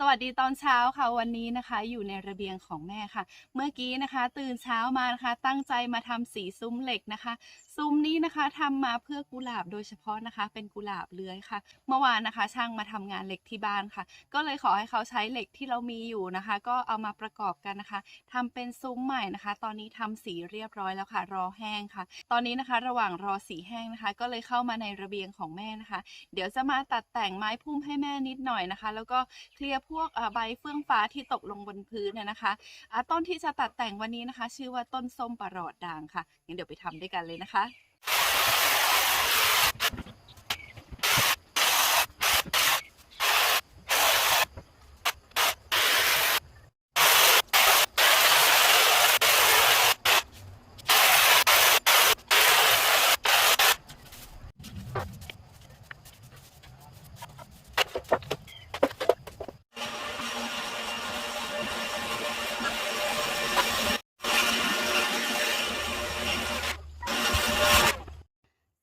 สวัสดีตอนเช้าค่ะวันนี้นะคะอยู่ในระเบียงของแม่ค่ะ เมื่อกี้นะคะ ตื่นเช้ามานะคะ ตั้งใจมาทำสีซุ้มเหล็กนะคะ ซุ้มนี้นะคะทำมาเพื่อกุหลาบโดยเฉพาะนะคะ เป็นกุหลาบเลื้อยค่ะ เมื่อวานนะคะ ช่างมาทำงานเหล็กที่บ้านค่ะ ก็เลยขอให้เขาใช้เหล็กที่เรามีอยู่นะคะ ก็เอามาประกอบกันนะคะทำเป็นซุ้มใหม่นะคะ ตอนนี้ทำสีเรียบร้อยแล้วค่ะ รอแห้งค่ะ ตอนนี้นะคะ ระหว่างรอสีแห้งนะคะ ก็เลยเข้ามาในระเบียงของแม่นะคะ เดี๋ยวจะมาตัดแต่งไม้พุ่มให้แม่นิดหน่อยนะคะ แล้วก็เคลียร์พวกใบเฟื่องฟ้าที่ตกลงบนพื้นน่ะนะคะต้นที่จะตัดแต่งวันนี้นะคะ ชื่อว่าต้นส้มประหลอดด่างค่ะงั้นเดี๋ยวไปทำด้วยกันเลยนะคะ フフフ。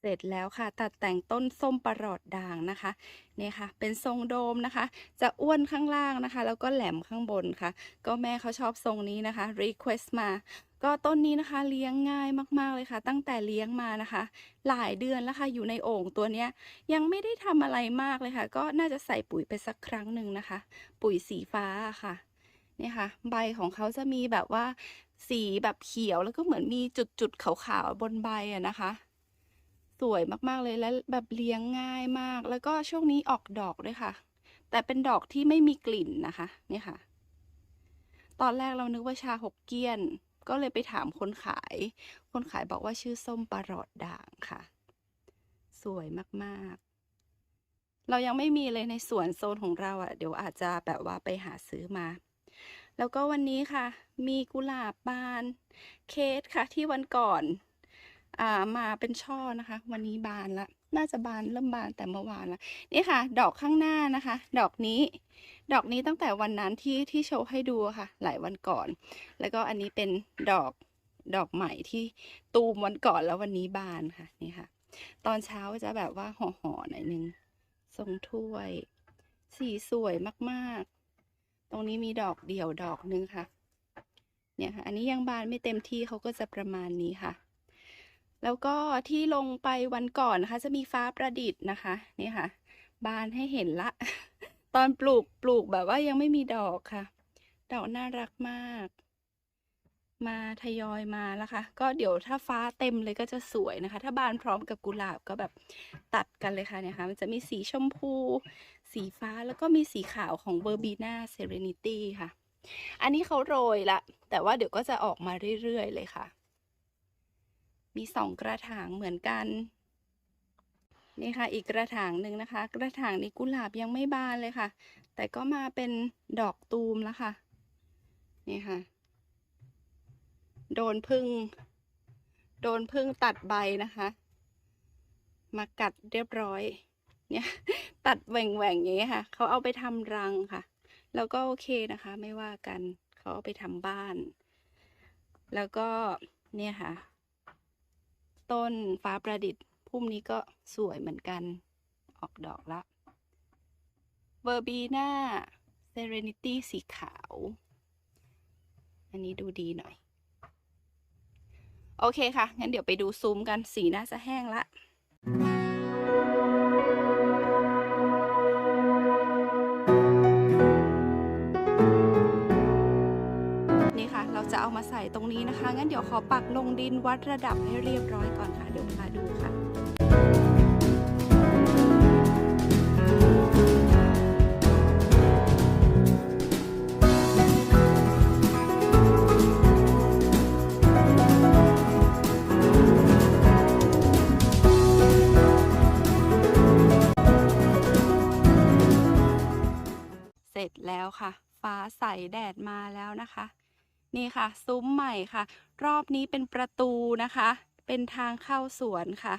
เสร็จแล้วค่ะ ตัดแต่งต้นส้มประหลอดด่างนะคะเนี่ยค่ะ เป็นทรงโดมนะคะ จะอ้วนข้างล่างนะคะ แล้วก็แหลมข้างบนค่ะ ก็แม่เขาชอบทรงนี้นะคะ request มาก็ต้นนี้นะคะเลี้ยงง่ายมากๆเลยค่ะ ตั้งแต่เลี้ยงมานะคะ หลายเดือนแล้วค่ะอยู่ในโอ่งตัวเนี้ย ยังไม่ได้ทำอะไรมากเลยค่ะ ก็น่าจะใส่ปุ๋ยไปสักครั้งหนึ่งนะคะ ปุ๋ยสีฟ้าค่ะเนี่ยค่ะ ใบของเขาจะมีแบบว่าสีแบบเขียวแล้วก็เหมือนมีจุดๆขาวๆบนใบอะนะคะ สวยมากๆเลยและแบบเลี้ยงง่ายมาก แล้วก็ช่วงนี้ออกดอกด้วยค่ะ แต่เป็นดอกที่ไม่มีกลิ่นนะคะนี่ค่ะ ตอนแรกเรานึกว่าชาหกเกี้ยน ก็เลยไปถามคนขาย คนขายบอกว่าชื่อส้มประหลอดด่างค่ะ สวยมากๆ เรายังไม่มีเลยในสวนโซนของเราอะ่ะ เดี๋ยวอาจจะแบบว่าไปหาซื้อมา แล้วก็วันนี้ค่ะ มีกุหลาบบาน เคสค่ะที่วันก่อน อ่ามาเป็นช่อนะคะ วันนี้บานละน่าจะบานเริ่มบานแต่เมื่อวานละนี่ค่ะ ดอกข้างหน้านะคะ ดอกนี้ ดอกนี้ตั้งแต่วันนั้นที่ที่โชว์ให้ดูค่ะ หลายวันก่อน แล้วก็อันนี้เป็นดอกดอกใหม่ที่ตูมวันก่อนแล้ววันนี้บานค่ะนี่ค่ะ ตอนเช้าจะแบบว่าห่อๆหน่อยนึงทรงถ้วย สีสวยมากๆ ตรงนี้มีดอกเดี่ยวดอกนึงค่ะ เนี่ยค่ะ อันนี้ยังบานไม่เต็มที่เขาก็จะประมาณนี้ค่ะ แล้วก็ที่ลงไปวันก่อนนะคะ จะมีฟ้าประดิษฐ์นะคะ นี่ค่ะ บานให้เห็นละ ตอนปลูกปลูกแบบว่ายังไม่มีดอกค่ะ ดอกน่ารักมาก มาทยอยมาแล้วค่ะ ก็เดี๋ยวถ้าฟ้าเต็มเลยก็จะสวยนะคะ ถ้าบานพร้อมกับกุหลาบก็แบบตัดกันเลยค่ะเนี่ยค่ะมันจะมีสีชมพู สีฟ้าแล้วก็มีสีขาวของเบอร์บีนาเซเรนิตี้ค่ะ อันนี้เขาโรยละ แต่ว่าเดี๋ยวก็จะออกมาเรื่อยๆเลยค่ะ มีสองกระถางเหมือนกัน นี่ค่ะอีกกระถางหนึ่งนะคะ กระถางนี้กุหลาบยังไม่บานเลยค่ะ แต่ก็มาเป็นดอกตูมแล้วค่ะ นี่ค่ะ โดนพึ่ง โดนพึ่งตัดใบนะคะ มากัดเรียบร้อย เนี่ยตัดแหว่งแหว่งๆอย่างเงี้ค่ะ เขาเอาไปทำรังค่ะ แล้วก็โอเคนะคะ ไม่ว่ากัน เขาเอาไปทำบ้าน แล้วก็เนี่ยค่ะ ต้นฟ้าประดิษฐ์พุ่มนี้ก็สวยเหมือนกัน ออกดอกละเบอร์บีนาเซเรนิตี้สีขาว อันนี้ดูดีหน่อย โอเคค่ะ งั้นเดี๋ยวไปดูซูมกันสีน่าจะแห้งละนี่ค่ จะเอามาใส่ตรงนี้นะคะ งั้นเดี๋ยวขอปักลงดินวัดระดับให้เรียบร้อยก่อนค่ะเดี๋ยวมาดูค่ะเสร็จแล้วค่ะ ฟ้าใสแดดมาแล้วนะคะ นี่ค่ะ ซุ้มใหม่ค่ะ รอบนี้เป็นประตูนะคะ เป็นทางเข้าสวนค่ะ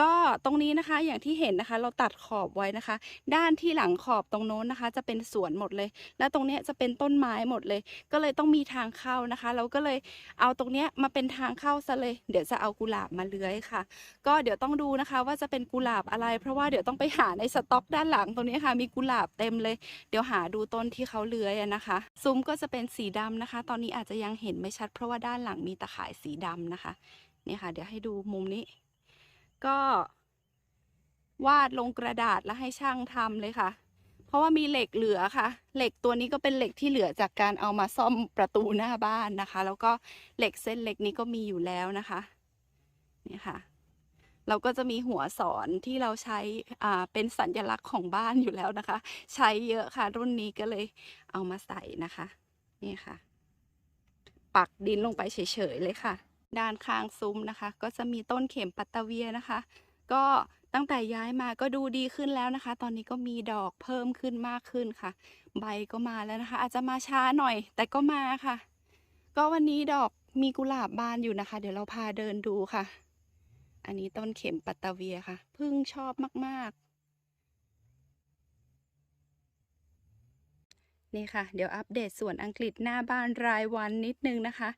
ก็ตรงนี้นะคะอย่างที่เห็นนะคะ เราตัดขอบไว้นะคะ ด้านที่หลังขอบตรงโน้นนะคะ จะเป็นสวนหมดเลย แล้วตรงเนี้ยจะเป็นต้นไม้หมดเลย ก็เลยต้องมีทางเข้านะคะ เราก็เลยเอาตรงเนี้ยมาเป็นทางเข้าซะเลย เดี๋ยวจะเอากุหลาบมาเลื้อยค่ะ ก็เดี๋ยวต้องดูนะคะ ว่าจะเป็นกุหลาบอะไร เพราะว่าเดี๋ยวต้องไปหาในสต็อกด้านหลังตรงนี้ค่ะ มีกุหลาบเต็มเลย เดี๋ยวหาดูต้นที่เขาเลื้อยนะคะ ซุ้มก็จะเป็นสีดำนะคะ ตอนนี้อาจจะยังเห็นไม่ชัด เพราะว่าด้านหลังมีตะข่ายสีดำนะคะนี่ค่ะ เดี๋ยวให้ดูมุมนี้ ก็วาดลงกระดาษแล้วให้ช่างทำเลยค่ะ เพราะว่ามีเหล็กเหลือค่ะ เหล็กตัวนี้ก็เป็นเหล็กที่เหลือจากการเอามาซ่อมประตูหน้าบ้านนะคะ แล้วก็เหล็กเส้นเหล็กนี้ก็มีอยู่แล้วนะคะนี่ค่ะ เราก็จะมีหัวสอนที่เราใช้อ่าเป็นสัญลักษณ์ของบ้านอยู่แล้วนะคะ ใช้เยอะค่ะ รุ่นนี้ก็เลยเอามาใส่นะคะ นี่ค่ะ ปักดินลงไปเฉยๆเลยค่ะ ด้านข้างซุ้มนะคะ ก็จะมีต้นเข็มปัตตะเวียนะคะ ก็ตั้งแต่ย้ายมาก็ดูดีขึ้นแล้วนะคะ ตอนนี้ก็มีดอกเพิ่มขึ้นมากขึ้นค่ะ ใบก็มาแล้วนะคะ อาจจะมาช้าหน่อย แต่ก็มาค่ะ ก็วันนี้ดอกมีกุหลาบบานอยู่นะคะ เดี๋ยวเราพาเดินดูค่ะ อันนี้ต้นเข็มปัตตะเวียค่ะพึ่งชอบมากๆ นี่ค่ะ เดี๋ยวอัปเดตส่วนอังกฤษหน้าบ้านรายวันนิดนึงนะคะ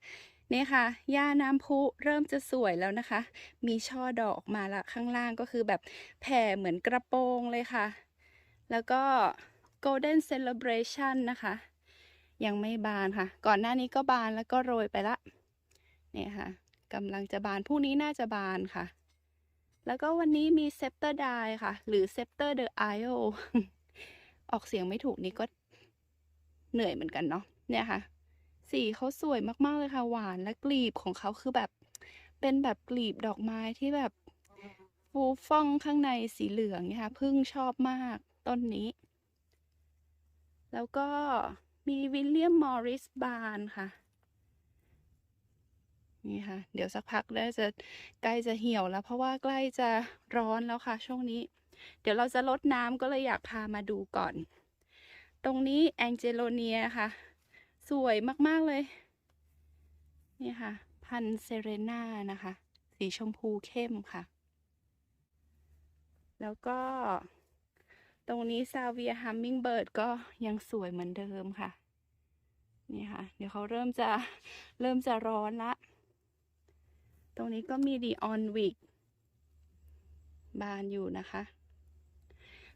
นี่ค่ะหญ้าน้ำพุเริ่มจะสวยแล้วนะคะ มีช่อดอกออกมาละข้างล่างก็คือแบบแผ่เหมือนกระโปรงเลยค่ะ แล้วก็ golden celebration นะคะ ยังไม่บานค่ะ ก่อนหน้านี้ก็บานแล้วก็โรยไปละเนี่ยค่ะกำลังจะบานพรุ่งนี้น่าจะบานค่ะ แล้วก็วันนี้มี scepter die ค่ะ หรือ scepter the isle ออกเสียงไม่ถูกนี่ก็เหนื่อยเหมือนกันเนาะเนี่ยค่ะ สีเขาสวยมากๆเลยค่ะ หวานและกลีบของเขาคือแบบเป็นแบบกลีบดอกไม้ที่แบบฟูฟ่องข้างในสีเหลืองเนี่ยค่ะพึ่งชอบมากต้นนี้ แล้วก็มีวิลเลียมมอริสบานค่ะ นี่ค่ะ เดี๋ยวสักพักแล้วจะใกล้จะเหี่ยวแล้ว เพราะว่าใกล้จะร้อนแล้วค่ะ ช่วงนี้ เดี๋ยวเราจะลดน้ำก็เลยอยากพามาดูก่อน ตรงนี้แองเจโลเนียค่ะ สวยมากๆเลย นี่ค่ะ พันเซเรน่านะคะ สีชมพูเข้มค่ะ แล้วก็ ตรงนี้ซาเวียฮัมมิงเบิร์ดก็ยังสวยเหมือนเดิมค่ะ นี่ค่ะ เดี๋ยวเขาเริ่มจะเริ่มจะร้อนละ ตรงนี้ก็มีดีออนวิกบานอยู่นะคะ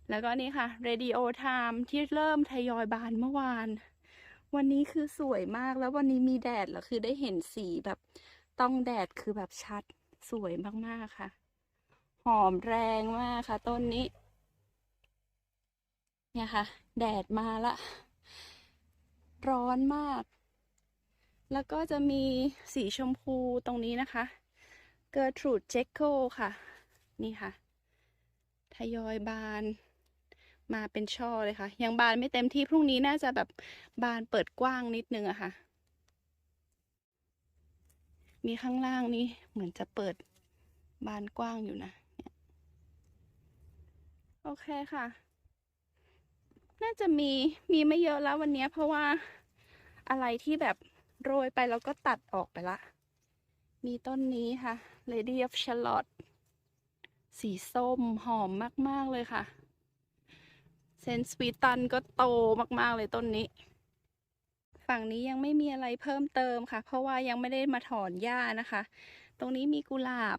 แล้วก็นี่ค่ะ Radio Time ที่เริ่มทยอยบานเมื่อวาน วันนี้คือสวยมากแล้ววันนี้มีแดดแล้วคือได้เห็นสีแบบต้องแดดคือแบบชัดสวยมากๆค่ะ หอมแรงมากค่ะ ต้นนี้ เนี่ยค่ะ แดดมาละ ร้อนมาก แล้วก็จะมีสีชมพูตรงนี้นะคะเกอร์ทรูดเจคโกค่ะ นี่ค่ะ ทยอยบาน มาเป็นช่อเลยค่ะ ยังบานไม่เต็มที่พรุ่งนี้น่าจะแบบบานเปิดกว้างนิดนึงอะค่ะ มีข้างล่างนี้เหมือนจะเปิดบานกว้างอยู่นะโอเคค่ะ น่าจะมีมีไม่เยอะแล้ววันนี้เพราะว่าอะไรที่แบบโรยไปแล้วก็ตัดออกไปละ มีต้นนี้ค่ะ Lady of Charlotte สีส้มหอมมาก ๆ เลยค่ะ เซนสวีตันก็โตมากๆเลยต้นนี้ ฝั่งนี้ยังไม่มีอะไรเพิ่มเติมค่ะ เพราะว่ายังไม่ได้มาถอนหญ้านะคะ ตรงนี้มีกุหลาบ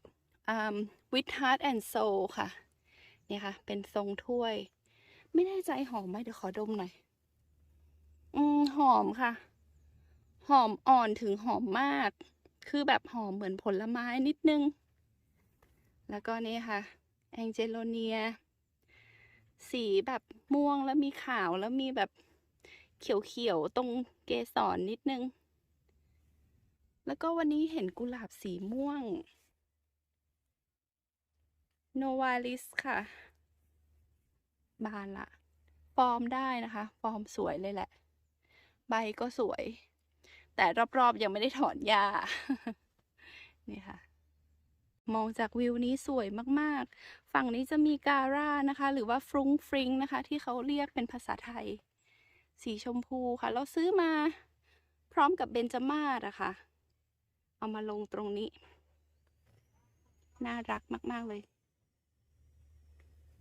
with heart and soul ค่ะเนี่ยค่ะ เป็นทรงถ้วย ไม่แน่ใจหอมไหมเดี๋ยวขอดมหน่อย อืมหอมค่ะ หอมอ่อนถึงหอมมาก คือแบบหอมเหมือนผลไม้นิดนึง แล้วก็นี่ค่ะ แองเจโลเนีย สีแบบม่วงแล้วมีขาวแล้วมีแบบเขียวๆตรงเกสรนนิดนึง แล้วก็วันนี้เห็นกุหลาบสีม่วง โนวาลิสค่ะ บานละฟอร์มได้นะคะฟอร์มสวยเลยแหละ ใบก็สวย แต่รอบๆยังไม่ได้ถอนหญ้านี่ค่ะ มองจากวิวนี้สวยมากๆ ฝั่งนี้จะมีการ่านะคะ หรือว่าฟรุ้งฟริงนะคะ ที่เขาเรียกเป็นภาษาไทย สีชมพูค่ะ เราซื้อมาพร้อมกับเบนจามาอะค่ะ เอามาลงตรงนี้ น่ารักมาก ๆ เลย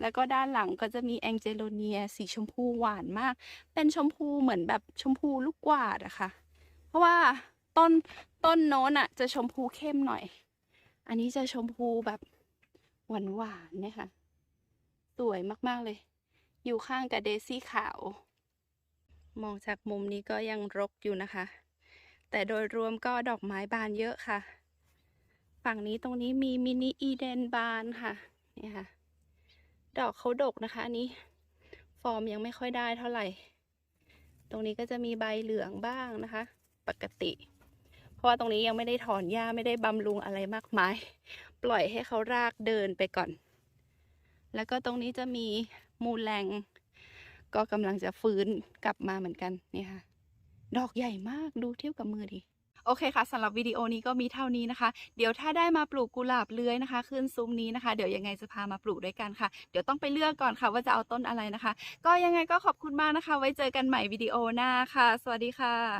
แล้วก็ด้านหลังก็จะมีแองเจโลเนีย สีชมพูหวานมาก เป็นชมพูเหมือนแบบชมพูลูกกวาดอะค่ะ เพราะว่าต้นต้นโน้นอะจะชมพูเข้มหน่อย อันนี้จะชมพูแบบหวานหวานๆเนี่ยค่ะ สวยมากๆเลย อยู่ข้างกับเดซี่ขาว มองจากมุมนี้ก็ยังรกอยู่นะคะ แต่โดยรวมก็ดอกไม้บานเยอะค่ะ ฝั่งนี้ตรงนี้มีมินิอีเดนบานค่ะเนี่ยค่ะ ดอกเขาดกนะคะอันนี้ ฟอร์มยังไม่ค่อยได้เท่าไหร่ ตรงนี้ก็จะมีใบเหลืองบ้างนะคะ ปกติ ราะว่าตรงนี้ยังไม่ได้ถอนหญ้าไม่ได้บำรุงอะไรมากมาย ปล่อยให้เขารากเดินไปก่อน แล้วก็ตรงนี้จะมีมูลแรงก็กำลังจะฟื้นกลับมาเหมือนกันนี่ค่ะ ดอกใหญ่มากดูเทียบกับมือดิโอเคค่ะสำหรับวิดีโอนี้ก็มีเท่านี้นะคะ เดี๋ยวถ้าได้มาปลูกกุหลาบเลื้อยนะคะขึ้นซุ้มนี้นะคะ เดี๋ยวยังไงจะพามาปลูกด้วยกันค่ะ เดี๋ยวต้องไปเลือกก่อนค่ะ ว่าจะเอาต้นอะไรนะคะ ก็ยังไงก็ขอบคุณมากนะคะ ไว้เจอกันใหม่วิดีโอหน้าค่ะ สวัสดีค่ะ